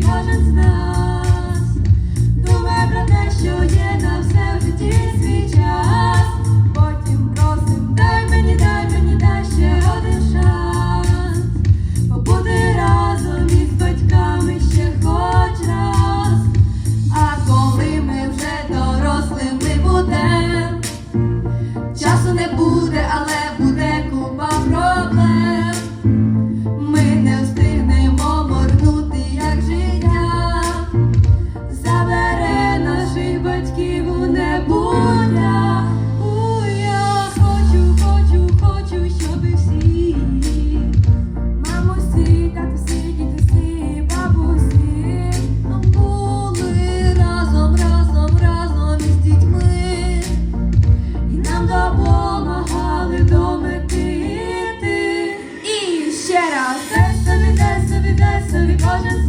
кожен знає. I'll just